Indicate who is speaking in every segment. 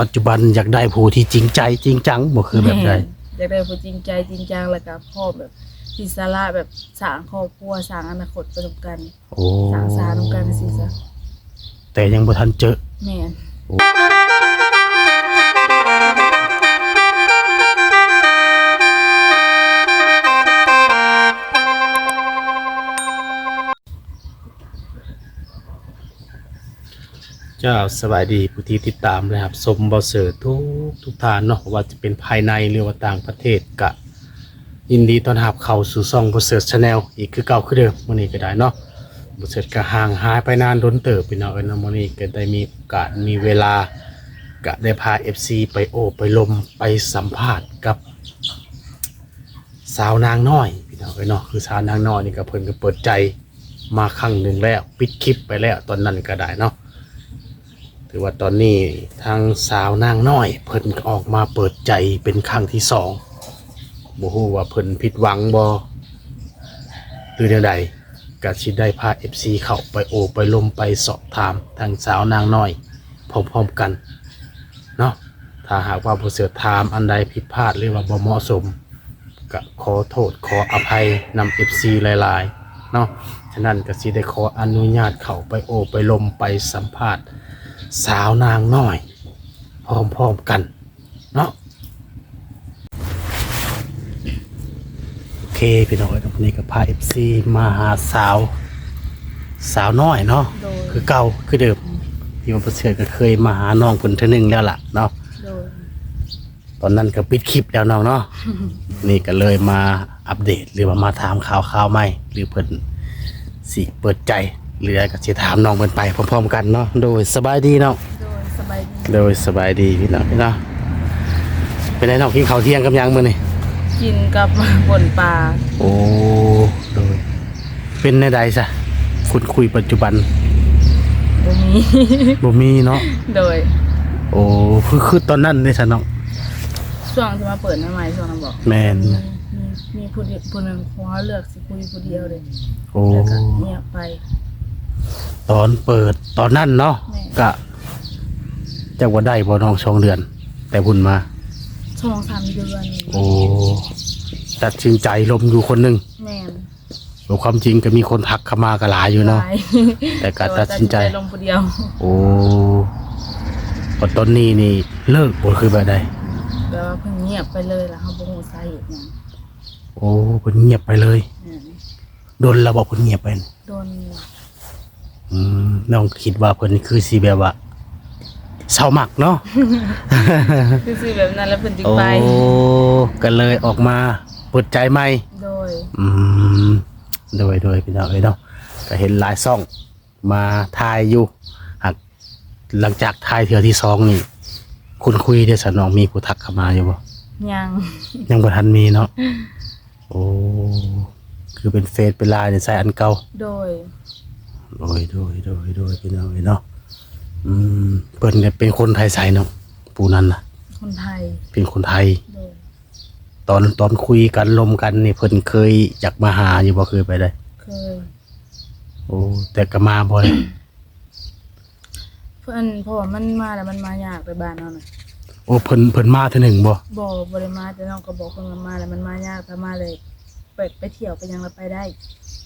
Speaker 1: ปัจจุบันอยากได้ผู้ที่จริงใจจริงจังบ่คือแบบใด
Speaker 2: อยากได้ผู้จริงใจจริงจังแล้วก็พ่อแบบที่สาระแบบสร้างครอบครัวสร้างอนาคตไปด้วยกัน
Speaker 1: โอ้
Speaker 2: สร้างสารร่วมกันสิซะ
Speaker 1: แต่ยังบ่ทันเจอ
Speaker 2: แม่น
Speaker 1: เจ้าสบายดีผู้ที่ติดตามนะครับ สมบอเสือทุกทุกทานเนาะว่าจะเป็นภายในหรือว่าต่างประเทศกะ ยินดีต้อนรับเข้าสู่ซ่องบอเสือชาแนลอีกคือเก่าคือเดิมวันนี้ก็ได้เนาะบอเสือก็ห่างหายไปนานโดนเติบไปเนาะเอ็นวันนี้ก็ได้มีโอกาสมีเวลากะได้พา FC ไปโอบไปลมไปสัมภาษณ์กับ สาวนางน้อยพี่น้องเอ้ยเนาะคือสาวนางน้อยนี่ก็เพิ่นก็เปิดใจมาครั้งหนึ่งแล้ว ปิดคลิปไปแล้วตอนนั้นก็ได้เนาะ ถือว่าตอนนี้ทางสาวนางน้อย เพิ่นออกมาเปิดใจเป็นครั้งที่สองบ่ฮู้ว่าเพิ่นผิดหวังบ่หรือแนวใดก็สิได้พา FC เข้าไปโอบไปลมไปสอบถามทางสาวนางน้อยพร้อมๆกันเนาะถ้าหากว่าผู้เสือถามอันใดผิดพลาดหรือว่าบ่เหมาะสมก็ขอโทษขออภัยนำ FC หลายๆเนาะฉะนั้นก็สิได้ขออนุญาตเข้าไปโอบไปลมไปสัมภาษณ์ สาวนางน้อย พร้อมๆกัน เนาะโอเคพี่น้องเอ้ยวันนี้ก็พาเอฟซีมาหาสาว สาวน้อยเนาะ
Speaker 2: โดย
Speaker 1: คือเก่าคือเดิมที่ว่าประเสริฐก็เคยมาหาน้องคนเทอหนึงแล้วล่ะเนาะ
Speaker 2: โดย
Speaker 1: ตอนนั้นก็ปิดคลิปแล้วน้องเนาะ นี่ก็เลยมาอัปเดตหรือว่ามาถามข่าวข่าวใหม่ หรือเพิ่นสิเปิดใจ หรือก็สิถามน้องเพิ่นไปพร้อมๆกันเนาะโดยสบายดีเนาะ
Speaker 2: โดยสบายดี
Speaker 1: โดยสบายดีพี่น้องพี่น้องเป็นไงน้องกินข้าวเที่ยงกับยังมื้อนี่
Speaker 2: กินกับป่นปลา
Speaker 1: โอ้โดยเป็นในใดซะคุณคุยปัจจุบัน
Speaker 2: บ่มี
Speaker 1: บ่มีเนาะ
Speaker 2: โดย
Speaker 1: โอ้คือคือตอนนั้นนี่ซะน้อง
Speaker 2: ช่วงที่มาเปิดใหม่ๆช่วงนั้นบอก
Speaker 1: แม่น
Speaker 2: มีมีมีผู้เดียวผู้หนึงขอเลือกสิคุยผู้เดียวเลย
Speaker 1: โอ้
Speaker 2: แล้วก็เงียบไป
Speaker 1: ตอนเปิดตอนนั้นเนาะ
Speaker 2: แม่
Speaker 1: กะจักว่าได้บ่น้องสองเดือน แต่พุ่นมา
Speaker 2: ช่วงสามเดือน
Speaker 1: โอ้ตัดสินใจลมอยู่คนหนึง
Speaker 2: แม่น
Speaker 1: แต่ความจริงก็มีคนทักเข้ามาก็หลายอยู่เนาะ
Speaker 2: หลาย
Speaker 1: แต่ก็ตัดสินใจ
Speaker 2: ลงผู้เดียว
Speaker 1: โอ้พอตอนนี้นี่เลิกบ่คือแบบใด
Speaker 2: แต่ว่าเพิ่งเงียบไปเลยล่ะเขาบ่ฮู้สาเหตุหยัง
Speaker 1: โอ้เพิ่นเงียบไปเลย
Speaker 2: อืม
Speaker 1: โดนระบอกเพิ่นเงียบไปน่ะ
Speaker 2: โดน
Speaker 1: อืม น้องคิดว่าเพิ่นคือสิแบบว่าเศร้ามักเนาะ
Speaker 2: คือสิแบบนั้นแล้วเพิ่นจึง
Speaker 1: โอ้
Speaker 2: ไป
Speaker 1: ก็เลยออกมาเปิดใจใหม่
Speaker 2: โดย
Speaker 1: อืมโดยโดยพี่น้องเอ้ยเนาะก็เห็นหลายซ่องมาทายอยู่หากหลังจากทายเทื่อที่สองนี่ คุณคุยได้สนองมีผู้ทักเข้ามาอยู่บ่
Speaker 2: ยัง
Speaker 1: ยังบ่ทันมีเนาะ โอ้ คือเป็นเฟซเป็นไลน์เนี่ยใส่อันเก่า
Speaker 2: โดย
Speaker 1: โดยโดยโดยโดยพี่น้องเอ้ยเนาะอืมเพิ่นเนี่ยเป็นคนไทยใส่เนาะผู้นั้นน่ะ
Speaker 2: คนไทย
Speaker 1: เป็นคนไทย
Speaker 2: โดย
Speaker 1: ตอนตอนคุยกันลมกันนี่เพิ่นเคยอยากมาหาอยู่บ่เคยไปได้
Speaker 2: เคย
Speaker 1: โอ้แต่ก็มาบ่อย
Speaker 2: เพื่อนเพราะว่ามันมาแล้วมันมายากไปบ้านเราน่ะ
Speaker 1: โอ้เพิ่นเพิ่นมาเท่าหนึ่งบ่
Speaker 2: บ่บ่ได้มาแต่น้องก็บอกเพิ่นว่ามาแล้วมันมายากถ้ามาเลย ไปไปเที่ยวไปหยังเราไปได้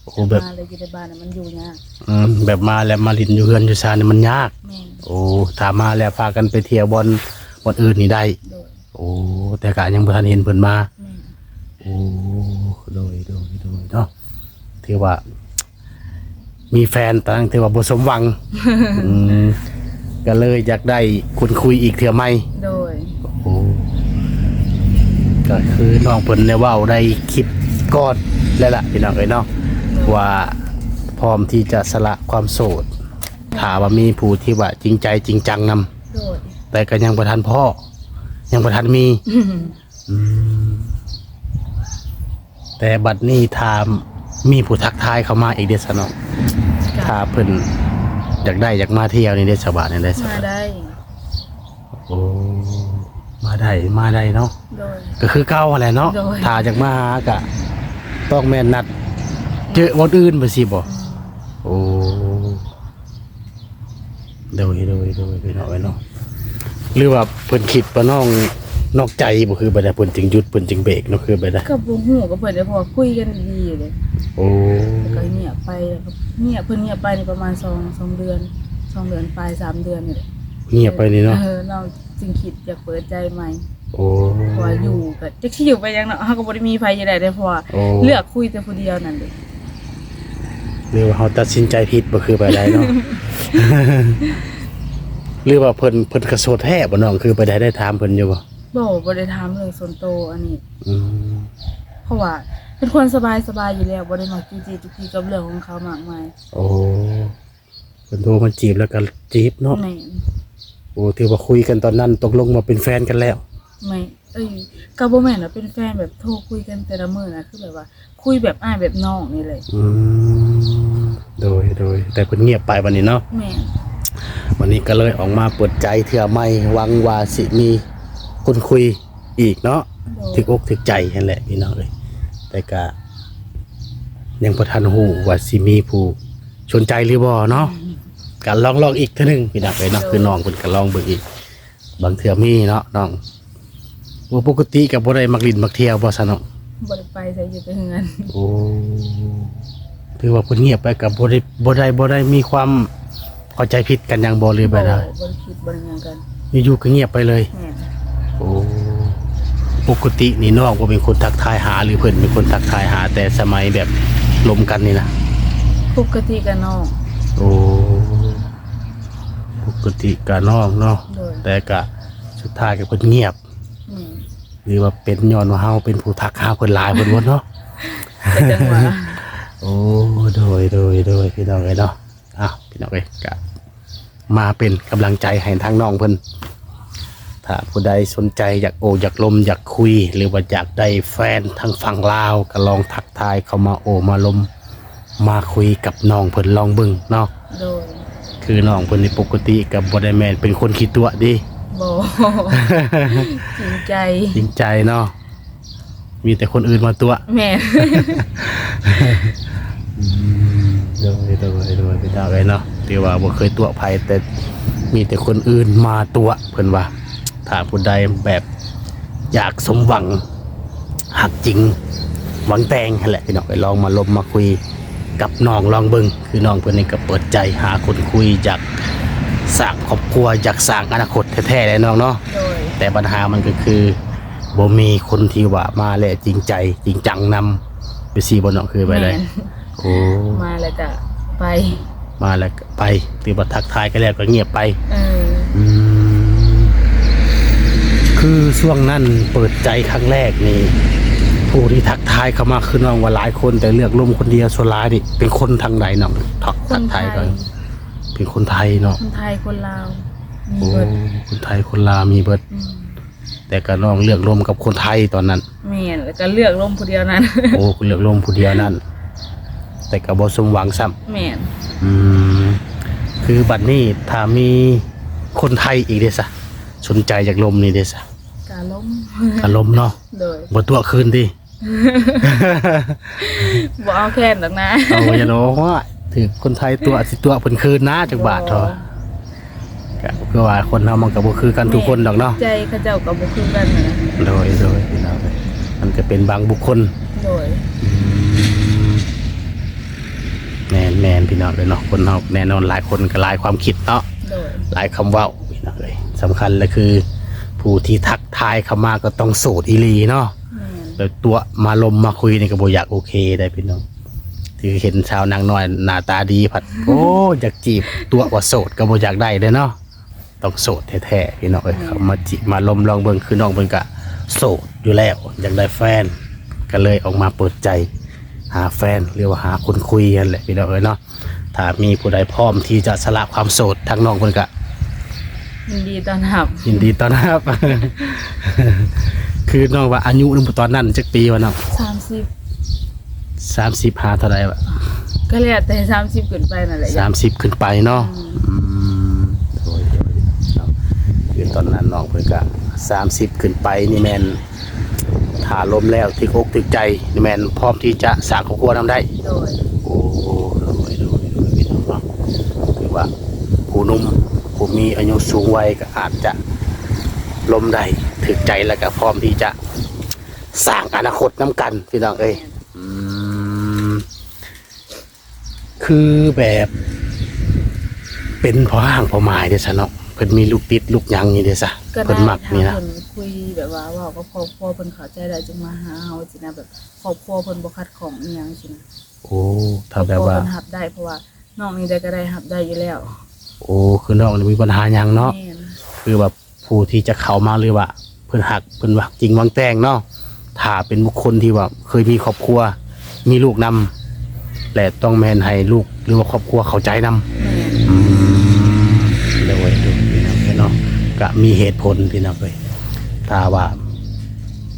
Speaker 1: โอ้แบบ
Speaker 2: มาเลยอยู่ในบ้านน่ะมันอยู่ยาก
Speaker 1: อืมแบบมาแล้วมาลินอยู่เฮือนอยู่ซานนี่มันยาก
Speaker 2: แม่น
Speaker 1: โอ้ถ้ามาแล้วพากันไปเที่ยวบอนบอนอื่นนี่ได้
Speaker 2: โดย
Speaker 1: โอ้ แต่ก็ยังบ่ทันเห็นเพิ่นมา
Speaker 2: แม่น
Speaker 1: โอ้โดยโดยโดยเนาะถือว่า มีแฟนตั้งถือว่าบ่สมหวัง อืมก็เลยอยากได้คุณคุยอีกเทื่อไหม
Speaker 2: โดย
Speaker 1: โอ้ก็คือน้องเพิ่นเนี่ยเว้าได้คลิป ก่อนแล้วล่ะพี่น้องเอ้ยเนาะว่าพร้อมที่จะสละความโสดถามว่ามีผู้ที่ว่าจริงใจจริงจังนำ
Speaker 2: โดย
Speaker 1: แต่ก็ยังบ่ทันพ่อ ยังบ่ทันมีอืมแต่บัดนี้ถามมีผู้ทักทายเข้ามาอีกเด้อสนองถ้าเพิ่นอยากได้อยากมาเที่ยวนี่เด้อชาวบ้านนี่เด้อสน
Speaker 2: มา
Speaker 1: อง
Speaker 2: ได้
Speaker 1: โอ้มาได้มาได้เนาะ
Speaker 2: โดย
Speaker 1: ก็คือเก่าแหละเนาะ
Speaker 2: โดย
Speaker 1: ถ้าจากมาหากะ ต้องแม่นนัด เจอวันอื่นไปสิบ่โอ้โดยโดยโดยไปเนาะไปเนาะโอเคหรือว่าเพิ่นคิดว่าน้องนอกใจบ่คือบ่ได้เพิ่นจึงหยุดเพิ่นจึงเบรกเนาะคือบ่ได้
Speaker 2: ก็บ่ฮู้กับเพิ่นได้เพราะว่าคุยกันดีอยู่เลย
Speaker 1: โอ้
Speaker 2: แล้วก็เงียบไปแล้วก็เงียบเพิ่นเงียบไปนี่ประมาณ2 2เดือนสองเดือนปลายสามเดือนนี่แหละ
Speaker 1: เงียบไปนี่เนาะ
Speaker 2: เออเราจึงคิดอยากเปิดใจใหม่
Speaker 1: โอ้
Speaker 2: เพราะว่าอยู่ก็จักสิอยู่ไปยังเนาะเฮาก็บ่ได้มีไผอยู่ได้เด้เพราะว่า
Speaker 1: โอ้
Speaker 2: เลือกคุยแต่ผู้เดียวนั่นเด้
Speaker 1: หรือว่าเฮาตัดสินใจผิดบ่คือบ่ได้เนาะ หรือว่าเพิ่นเพิ่นกระโสดแท้บ่น้องคือบ่ได้ได้ถามเพิ่นอยู่บ่
Speaker 2: บ่บ่ได้ถามเรื่องส่วนตัวอันนี้
Speaker 1: อืม
Speaker 2: เพราะว่าเป็นคนสบายสบายอยู่แล้วบ่ได้มาจู้จี้จุกจี้กับเรื่องของเขามากมาย
Speaker 1: โอ้เพิ่นโทรมาจีบแล้วก็จีบเนาะ
Speaker 2: แม่น
Speaker 1: โอ้ถือว่าคุยกันตอนนั้นตกลงมาเป็นแฟนกันแล้ว
Speaker 2: ไม่เอ้ยก็บ่แม่นว่าเป็นแฟนแบบโทรคุยกันแต่ละมื้อนะคือแบบว่า คุยแบบอ้ายแบบน้องนี่เลย
Speaker 1: อืมโดยโดย แต่เพิ่นเงียบไปวันนี้เนาะ
Speaker 2: แม่น
Speaker 1: วันนี้ก็เลยออกมาเปิดใจเถื่อไม่หวังว่าสิมีคนคุยอีกเนาะ
Speaker 2: โดย
Speaker 1: ถึกอกถึกใจนั่นแหละพี่น้องเลยแต่ก็ยังประทันหูว่าสิมีผู้สนใจหรือบ่เนาะก็ลองลองอีกเท่านึงพี่น้องเลยเนาะคือน้องเพิ่นก็ลองเบิ่งอีก บางเถื่อมีเนาะน้อง ว่าปกติกับบ่ได้มักลินมักเที่ยวบ่ซะเนาะ
Speaker 2: บ่ได้ไปใส่อยู่แต่เฮือน
Speaker 1: โอ้ถือว่าเพิ่นเงียบไปกับบ่ได้บ่ได้บ่ได้มีความเข้าใจผิดกันหยังบ่เลยไปได้
Speaker 2: บ่ได้คิดบ่ได้หยังกัน
Speaker 1: อยู่ๆก็เงียบไปเลย
Speaker 2: แม่น
Speaker 1: โอ้ปกตินี่น้องก็เป็นคนทักทายหาหรือเพิ่นเป็นคนทักทายหา แต่สมัยแบบลมกันนี่นะ
Speaker 2: ปกติกับน้อง
Speaker 1: โอ้ปกติก็น้องเนาะ
Speaker 2: โดย
Speaker 1: แต่ก็สุดท้ายก็เพิ่นเงียบ
Speaker 2: แม่น
Speaker 1: หรือว่าเป็นย้อนว่าเฮาเป็นผู้ทักหาเพิ่นหลายเพิ่นบ่เนาะ
Speaker 2: แต่จังหวะ
Speaker 1: โอ้โดยโดยโดยพี่น้องเอ้ยเนาะอ้าวพี่น้องเอ้ยก็มาเป็นกำลังใจให้ทางน้องเพิ่นถ้าผู้ใดสนใจอยากโออยากลมอยากคุย หรือว่าอยากได้แฟนทางฝั่งลาวก็ลองทักทายเข้ามาโอมาลมมาคุยกับน้องเพิ่นลองเบิ่งเนาะ
Speaker 2: โดย
Speaker 1: คือน้องเพิ่นนี่ปกติกับบ่ได้แม่นเป็นคนขี้ตัวดิ
Speaker 2: บ่จริงใจ
Speaker 1: จริงใจเนาะมีแต่คนอื่นมาตัว
Speaker 2: แม่น
Speaker 1: โดยโดยโดยไปดาวไว้เนาะที่ว่าบ่เคยตัวภัยแต่มีแต่คนอื่นมาตัวเพิ่นว่าถ้าผู้ใดแบบอยากสมหวังหักจริง หวังแต่งนั่นแหละพี่น้องไปลองมาลมมาคุยกับน้องลองเบิ่งคือน้องเพิ่นนี่ก็เปิดใจหาคนคุยอยาก สร้างครอบครัวอยากสร้างอนาคตแท้ๆเลยน้องเนาะ
Speaker 2: โดย
Speaker 1: แต่ปัญหามันก็คือบ่มีคนที่ว่ามาและจริงใจ จริงจังนำไปสีบนน้องคือไปเลย
Speaker 2: แม่น
Speaker 1: โอ้
Speaker 2: มาแล้วก็ไป
Speaker 1: มาแล้วก็ไปตีบัทักทายกันแล้วก็เงียบไป
Speaker 2: เออ
Speaker 1: อืมคือช่วงนั้นเปิดใจครั้งแรกนี่ ผู้ที่ทักทายเข้ามาคือน้องว่าหลายคนแต่เลือกลมคนเดียวส่วนหลายนี่เป็นคนทางไหนน้องทัก
Speaker 2: ค
Speaker 1: ทั
Speaker 2: น
Speaker 1: ก
Speaker 2: ไท
Speaker 1: ทาย
Speaker 2: ย
Speaker 1: กัน เป็นคนไทยเนาะ
Speaker 2: คนไทยคนลาวมี
Speaker 1: โอ้
Speaker 2: เบิด
Speaker 1: คนไทยคนลาวมีเบิด
Speaker 2: อืม
Speaker 1: แต่ก็น้องเลือกลมกับคนไทยตอนนั้น
Speaker 2: แม่นแล้วก็เลือกลมผู้เดียวนั้น
Speaker 1: โอ้คุณเลือกลมผู้เดียวนั่นแต่กับบสมหวังซ้
Speaker 2: แม่นำ
Speaker 1: อืมคือบัดนี้ถ้ามีคนไทยอีกเดซะสนใจจากลมนี่เดซะ
Speaker 2: กาล้ม
Speaker 1: กะลมเนาะ
Speaker 2: โดย
Speaker 1: บ่ตัวคืนดิ
Speaker 2: บ่เอาแค่นดอกนะ
Speaker 1: เอาอย่าโน้ว่า ถือคนไทยตัวสิตัวเพิ่นคืนนะจากบาทเถอะก็คือว่าคนเฮามันก็บ่คือกันทุกคนดอกเนาะ
Speaker 2: ใจเขาเจ้าก็บ่คือกันนะ
Speaker 1: โดยโดยพี่น้องเอ้ยมันก็เป็นบางบุคคล
Speaker 2: โดย
Speaker 1: แมนแมนพี่น้องเลยเนาะคนเฮาแน่นอนหลายคนก็หลายความคิดเนาะ
Speaker 2: โดย
Speaker 1: หลายคำเว่าพี่น้องเลยสำคัญเลยคือ ผู้ที่ทักทายเข้ามาก็ต้องโสดอีหลีเนาะ
Speaker 2: แม่น
Speaker 1: แล้วตัวมาลมมาคุยนี่ก็บ่อยากโอเคได้พี่น้อง ที่เห็นชาวนางน้อยหน้าตาดีผัด โอ้อยากจีบตัวว่าโสดก็บ่อยากได้เด้อเนาะต้องโสดแท้ๆพี่น้องเอ้ยเขามาจีบมาลมลองเบิ่งคือน้องเพิ่นก็โสดอยู่แล้วอยากได้แฟน ก็เลยออกมาเปิดใจ หาแฟนหรือว่าหาคนคุยกันแหละพี่น้องเอ้ยเนาะถ้ามีผู้ใดพร้อมที่จะสละความโสดทางน้องเพิ่นก็
Speaker 2: ยินดีต้อนรับ
Speaker 1: ยินดีต้อนรับ คือน้องว่าอายุนึงตอนนั้นจักปีวะน้อง
Speaker 2: 30
Speaker 1: สามสิบห้าเท่าไหรวะ
Speaker 2: ก็แล้วแต่30ขึ้นไปนั่นแหละ
Speaker 1: สามสิบขึ้นไปเนาะอืมโดยโดยเนาะคือตอนนั้นน้องเพิ่นก็สามสิบขึ้นไปนี่แมนถ้าลมแล้วที่อกถึกใจนี่แมนพร้อมที่จะสร้างครอบครัวนำได้
Speaker 2: โดย
Speaker 1: โอ้โหโดยโดยโดยพี่น้องเนาะคือว่าผู้หนุ่มผู้มีอายุสูงวัยก็อาจจะลมได้ถึกใจแล้วก็พร้อมที่จะสร้างอนาคตน้ำกันพี่น้องเอ้ยอืม คือแบบเป็นพอห้างพอหมายเด้อซะเนาะเพิ่นมีลูกติดลูกหยังนี่เด้อซะ
Speaker 2: ก็
Speaker 1: เพิ่
Speaker 2: ได้
Speaker 1: นมักนี่
Speaker 2: ถ้า
Speaker 1: นะ
Speaker 2: เพิ่นคุยแบบว่าเว่าก็ครอบครัวเพิ่นเข้าใจได้จึงมาหาเฮาสินะแบบครอบครัวเพิ่นบ่คัดของอีหยังสินะ
Speaker 1: โอ้ถ้าแบบว่า
Speaker 2: ครอบครัเพิ่นรับได้เพราะว่าน้องนี่ได้ก็ได้รับได้อยู่แล้ว
Speaker 1: โอ้คือน้องนี่มีปัญหาหยังเนาะ
Speaker 2: แม่น
Speaker 1: คือแบบผู้ที่จะเข้ามาหรือว่า เพิ่นหักเพิ่นวักจริงวางแต่งเนาะถ้าเป็นบุคคลที่ว่าเคยมีครอบครัว มีลูกนำ และต้องแม่นให้ลูกหรือว่าครอบครัวเข้าใจนำ
Speaker 2: แม่น
Speaker 1: อืมเดี๋ยวไว้ดูพี่น้องเนาะก็มีเหตุผลพี่น้องเลยถ้าว่า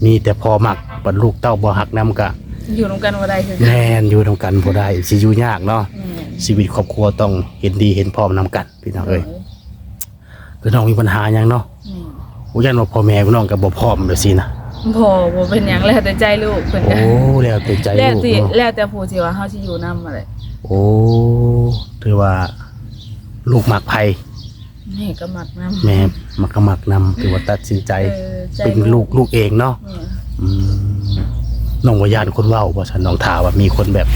Speaker 1: มีแต่พอมักปันลูกเต้าบ่หักนำก็
Speaker 2: อยู่นํกันบ่ได้คือกัน
Speaker 1: แน่นอยู่นํกันบ่ได้สิอยู่ยากเนาะ
Speaker 2: แม่น
Speaker 1: ชีวิตครอบครัวต้องเห็นดีเห็นพร้อมนำกันพี่น้องเอ้ยคือน้องมีปัญหาหยังเนาะ
Speaker 2: แม่น
Speaker 1: โอ้ยันว่าพ่อแม่พี่น้องก็บ่พร้อมแบบสินะ
Speaker 2: บ่บ่เป็นหยังแล้วแต่ใจลูกเพิ่น
Speaker 1: โอ้
Speaker 2: ก็
Speaker 1: แล้วแต่ใจ
Speaker 2: แล้ว
Speaker 1: ลูก
Speaker 2: แต่
Speaker 1: เนาะ
Speaker 2: แล้วแต่ผู้ที่ว่าเฮาสิอยู่นำอะไร
Speaker 1: โอ้ถือว่า ลูกมักไผ
Speaker 2: แม่ก็มักนำ
Speaker 1: แม่มักก็มักนำถือว่าตัดสินใจ
Speaker 2: เออใจ
Speaker 1: เป็นลูกลูกเองเนาะ
Speaker 2: แม่น
Speaker 1: อืมน้องวายานคนเว่าว่าฉันน้องถามว่ามีคนแบบ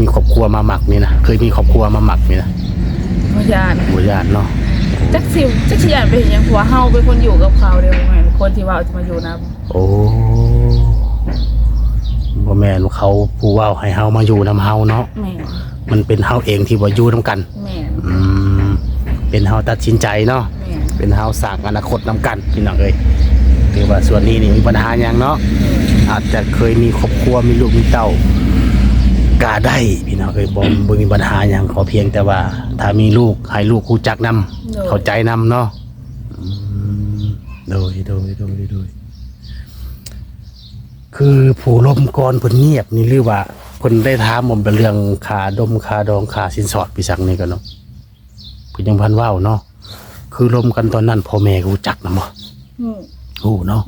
Speaker 1: มีครอบครัวมาหมักนี่นะเคยมีครอบครัวมาหมักนี่นะ
Speaker 2: บ่ยาน
Speaker 1: วายานเนาะ
Speaker 2: จักสิจักสิยานไปเห็นหยังผัวเฮาเป็นคนอยู่กับเขาเด้อบ่แม่นคนที่ว่าจะมาอยู่นำ
Speaker 1: โอ้บ่แม่นเขาผู้เว่าให้เฮามาอยู่นำเฮาเนาะ
Speaker 2: แม่น
Speaker 1: มันเป็นเฮาเองที่บ่อยู่นํกัน
Speaker 2: แม่น
Speaker 1: อืมเป็นเฮาตัดสินใจเนาะ
Speaker 2: แม่น
Speaker 1: เป็นเฮาสร้างอนาคตนํกันพี่น้องเอ้ยคือว่าส่วนนี้นี่มีปัญหาหยังเนาะ อาจจะเคยมีครอบครัวมีลูกมีเต้ากาได้พี่น้องเอ้ยบ่บ่มีปัญหาหยังขอเพียงแต่ว่า ถ้ามีลูกให้ลูกรู้จักนำ เข้าใจนำเนาะอืมโดยโดยโดยโดยคือผู้ลมก่อนเพิ่นเงียบนี่หรือว่าเพิ่นได้ถามผมเป็นเรื่องค่าดมค่าดองค่าสินสอดพี่สังนี่ก็เนาะเพิ่นยังพันเว้าเนาะคือลมกันตอนนั้นพ่อแม่ก็รู้จักนำบ่
Speaker 2: อืม
Speaker 1: โอ้เนาะ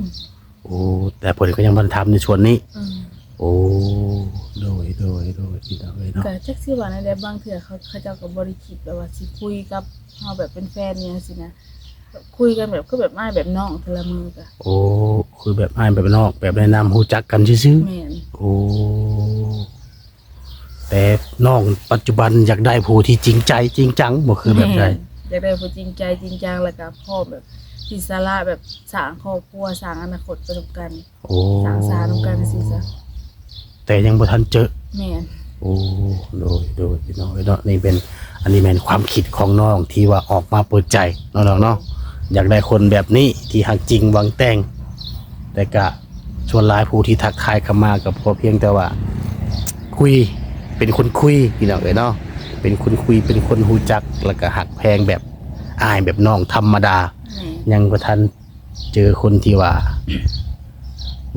Speaker 1: โอ้แต่เพิ่นก็ยังบ่ทันทำในส่วนนี้
Speaker 2: อืม
Speaker 1: โอ้ โดยโดยโดยพี่น้องเอ้ยเนาะ
Speaker 2: ก็จักสิว่าในได้บางเทื่อเขาเขาเจ้าก็บ่ได้คิดแบบว่าสิคุยกับเฮาแบบเป็นแฟนอหยังสินะแบบคุยกันแบบก็แบบอ้ายแบบน้องเทอละมือก็
Speaker 1: โอ้คือแบบอ้ายแบบนอก แบบแนะนำฮู้จักกันซื่อ
Speaker 2: แม่น
Speaker 1: ๆโอ้แต่น้องปัจจุบันอยากได้ผู้ที่จริงใจจริงจังบ่คือแบบใด
Speaker 2: ม่นอยากได้ผู้จริงใจจริงจังแล้วก็พ่อแบบที่สาระแบบสร้างครอบครัวสร้างอนาคตไปด้วยกัน
Speaker 1: โอ้
Speaker 2: สร้างสรรค์กันสิซะ
Speaker 1: แต่ยังบ่ทันเจอ
Speaker 2: แม่น
Speaker 1: โอ้โดยโดยพี่น้องเอ้ยเนาะนี่เป็นอันนี้แม่นความคิดของน้องที่ว่าออกมาเปิดใจเนาะน้องเนาะอยากได้คนแบบนี้ที่หักจริงหวังแต่ง แต่ก็ชวนหลายผู้ที่ทักทายเข้ามากับพอเพียงแต่ว่า คุยเป็นคนคุยพี่น้องเอ้ยเนาะเป็นคนคุยเป็นคนหูจักแล้วก็หักแพงแบบอายแบบน้องธรรมดา
Speaker 2: แม่น
Speaker 1: ยังบ่ทันเจอคนที่ว่า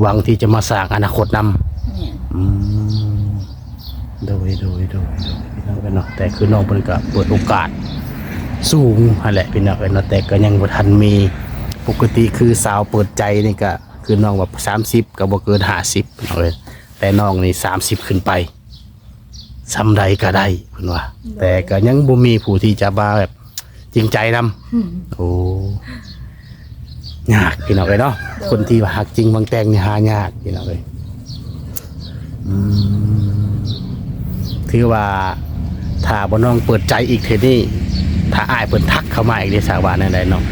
Speaker 1: หวังที่จะมาสร้างอนาคตนำ
Speaker 2: แม่น
Speaker 1: อืม โดยโดยโดยโดยพี่น้องกันเนาะแต่คือน้องเพิ่นก็เปิดโอกาส สูงนั่นแหละพี่น้องกันเนาะแต่ก็ยังบ่ทันมีปกติคือสาวเปิดใจนี่ก็คือน้องแบบ30ก็บ่เกิน50พี่น้องเอ้ยแต่น้องนี่30ขึ้นไปซำใดก็ได้เพิ่นว่า แต่ก็ยังบ่มีผู้ที่จะมาแบบจริงใจนำ
Speaker 2: อืม
Speaker 1: โอ้ยากพี่น้องเอ้ยเนาะคนที่ว่าหักจริงบางแตงนี่หายากพี่น้องเอ้ยอืม ถือว่าถ้าบ่น้องเปิดใจอีกเทอนี่ถ้าอ้ายเปิดทักเข้ามาอีกในสาวานั่นได้เนาะ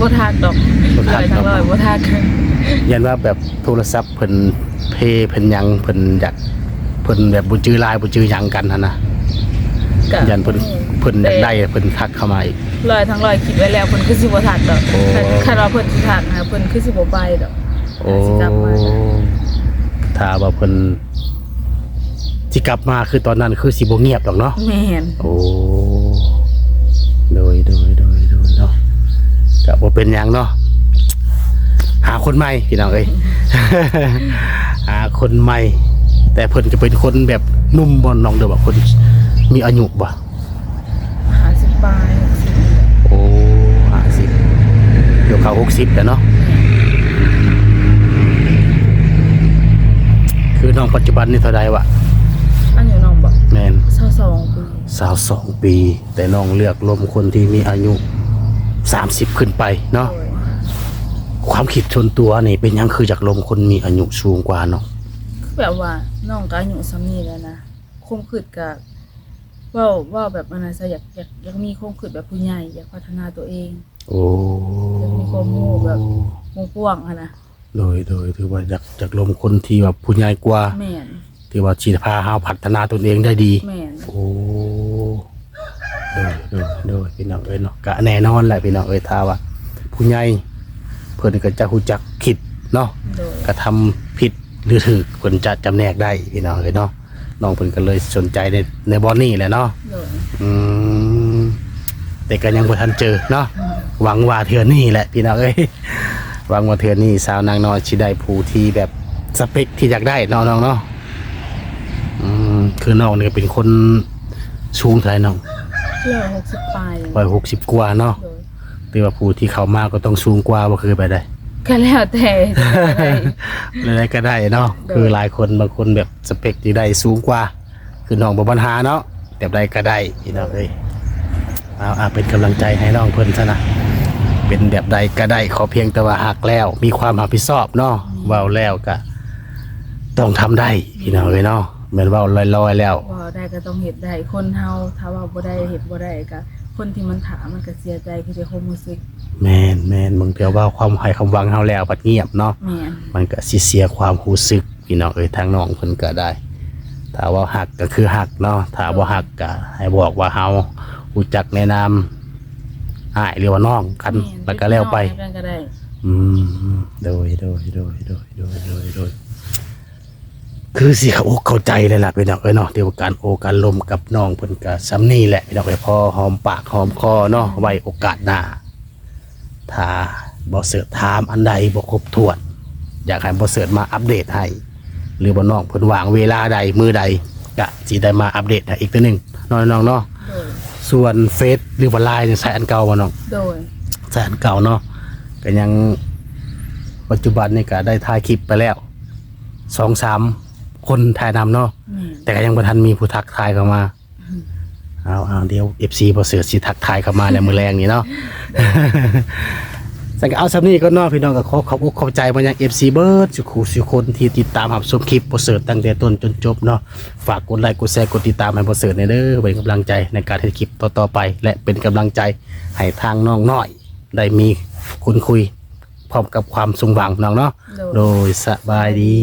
Speaker 2: บ่ทักดอก
Speaker 1: บ่ทักดอก
Speaker 2: ร้อยทั้งร้อยบ่ทัก
Speaker 1: ยันว่าแบบโทรศัพท์เพิ่นเพย์เพิ่นหยังเพิ่นอยากเพิ่นแบบบ่จื้อไลน์บ่จื้อหยังกันหั่นนะ
Speaker 2: ก็
Speaker 1: ยันเพิ่นเพิ่นอยากได้เพิ่นทักเข้ามาอีก
Speaker 2: ร้อยทั้งร้อยคิดไว้แล้วเพิ่นคือสิบ่ทักดอก
Speaker 1: โอ้
Speaker 2: คันว่าเพิ่นสิทักนะเพิ่นคือสิบ่ไปดอก
Speaker 1: โอ้
Speaker 2: สิกลับมา
Speaker 1: ถ้าว่าเพิ่นสิกลับมาคือตอนนั้นคือสิบ่เงียบหรอกเนาะ
Speaker 2: แม่น
Speaker 1: โอ้ โดยโดยโดยโดยเนาะก็บ่เป็นหยังเนาะ หาคนใหม่พี่น้องเอ้ย หาคนใหม่ แต่เพิ่นจะเป็นคนแบบนุ่มบ่น้องเด้อบ่คนมีอายุบ่
Speaker 2: 50ปลาย60
Speaker 1: โอ้ห้าสิบเดี๋ยวเขาหกสิบแล้วเนาะ คือน้องปัจจุบันนี่เท่าใดวะ
Speaker 2: อันอยู่น้องบ่
Speaker 1: แมน
Speaker 2: 22ปี
Speaker 1: สาวสองปี แต่น้องเลือกลมคนที่มีอายุ 30 ขึ้นไปเนาะ
Speaker 2: โดย
Speaker 1: ความคิดชนตัวนี่เป็นหยังคือจากลมคนมีอายุสูงกว่าเนาะ
Speaker 2: คือแบบว่าน้องก็อายุซ้ำนี้แล้วนะคมขืดกับเว่าเว่าแบบอันนั้นซะอยากอยากอยากมีคมขืดแบบผู้ใหญ่อยากพัฒนาตัวเอง
Speaker 1: โอ้
Speaker 2: ยังมีความรู้แบบมงป้วงๆอะนะ
Speaker 1: โดยโดยถือว่าจากจากลมคนที่แบบผู้ใหญ่กว่า
Speaker 2: แม่น
Speaker 1: ที่ว่าชีพาเฮาพัฒนาตนเองได้ดี
Speaker 2: แม่น
Speaker 1: โอ้โดยโดยโดยพี่น้องเอ้ยเนาะก็แน่นอนแหละพี่น้องเอ้ยถ้าว่า ผู้ใหญ่เพิ่นก็จะรู้จักคิดเนาะ
Speaker 2: โดย
Speaker 1: กระทำผิดหรือถูกเพิ่นจะจำแนกได้พี่น้องเอ้ยเนาะน้องเพิ่นก็เลยสนใจในในบอลนี่แหละเนาะ
Speaker 2: โดย
Speaker 1: อืมแต่ก็ยังบ่ทันเจอเนาะ
Speaker 2: อืม
Speaker 1: หวังว่าเทือนนี่แหละพี่น้องเอ้ยห วังว่าเทือนนี่สาวนางน้อยสิได้ผู้ที่แบบสเปคที่อยากได้เนาะน้องเนาะอืมคือน้องเนี่ยเป็นคนสูงเท่าไหร่น้อง
Speaker 2: เพื่อหกสิบปลาย
Speaker 1: ร้อยหกสิบกว่าเนาะ
Speaker 2: โดย
Speaker 1: แต่ว่าผู้ที่เข้ามาก็ต้องสูงกว่าบ่คือไปได้
Speaker 2: ก็แล้วแต่จะได้
Speaker 1: อะไรก็ได้เนาะ
Speaker 2: โดย
Speaker 1: คือหลายคนบางคนแบบสเปคที่ได้สูงกว่า คือน้องบ่ปัญหาเนาะแบบใดก็ได้พี่น้องเอ้ยเอาเอาเป็นกำลังใจให้น้องเพิ่นซะนะ เป็นแบบใดก็ได้ขอเพียงแต่ว่าหักแล้ว มีความรับผิดชอบเนาะเว้าแล้วก็ต้องทำได้พี่น้องเอ้ยเนาะเหมือนเว้าลอยๆแล้ว
Speaker 2: ว่าได้ก็ต้องเฮ็ดได้คนเฮาถ้าว่าบ่ได้เฮ็ดบ่ได้ก็คนที่มันถามมันก็เสียใจคือจะความรู้สึก
Speaker 1: แม่นแม่นบางเทีว่าความให้ความหวังเฮาแล้วบัดเงียบเนาะ
Speaker 2: แม่น
Speaker 1: มันก็สิเสียความรู้สึกพี่น้องเอ้ยทางน้องเพิ่นก็ได้ ถ้าว่าหักก็คือหักเนาะถ้าบ่หักก็ให้บอกว่าเฮารู้จักแนะนำ อ้ายหรือว่าน้องกัน
Speaker 2: ม่น
Speaker 1: แล้วก็แล้วไป
Speaker 2: กันก็ได้
Speaker 1: อืมโดยโดยโดยโดยโดยโดยโดยคือสิเขาอกเข้าใจเลยล่ะพี่น้องเอ้ยเนาะเดี๋ยวาการโอการลมกับน้องเพิ่นก็ซ้ำนี่แหละพี่น้องเอ้ยพอหอมปากหอมคอเนาะไว้โอกาสหน้าถ้าบ่เสิร์ชถามอันใดบ่ครบถ้วน อยากให้บ่เสิร์ชมาอัปเดตให้ หรือบ่น้องเพิ่นวางเวลาใดมือใดก็สิได้มาอัปเดตให้อีกเทื่อหนึงเน้องๆเนาะ
Speaker 2: โดย
Speaker 1: ส่วนเฟซหรือว่าไลน์เนี่ยใช้อันเก่าบ่น้อง
Speaker 2: โดย
Speaker 1: แสนเก่าเนาะก็ยังปัจจุบันนี่ก็ได้ถ่ายคลิปไปแล้วสองสามคนถ่ายนำเนาะ
Speaker 2: แม่น
Speaker 1: แต่ก็ยังบ่ทันมีผู้ทักทายเข้ามา
Speaker 2: อืม
Speaker 1: เอาเอาเดี๋ยว FC พอเสือสิทักทายเข้ามาแล้วมือแรงนี่เนาะ สังก็เอาสำนี้ก็เนาะพี่น้องก็ขอขอบอกขอบใจมายัง FC เบิร์ดสุขุสุขคนที่ติดตามรับชมคลิปพอเสือตั้งแต่ต้นจนจบเนาะฝากกดไลค์กดแชร์กดติดตามให้พอเสือในเด้อเป็นกำลังใจในการทำคลิปต่อๆไป และเป็นกำลังใจให้ทางน้องน้อย ได้มีคุณคุยพร้อมกับความสมหวังน้องเนาะ
Speaker 2: โดย
Speaker 1: โดยสบายดี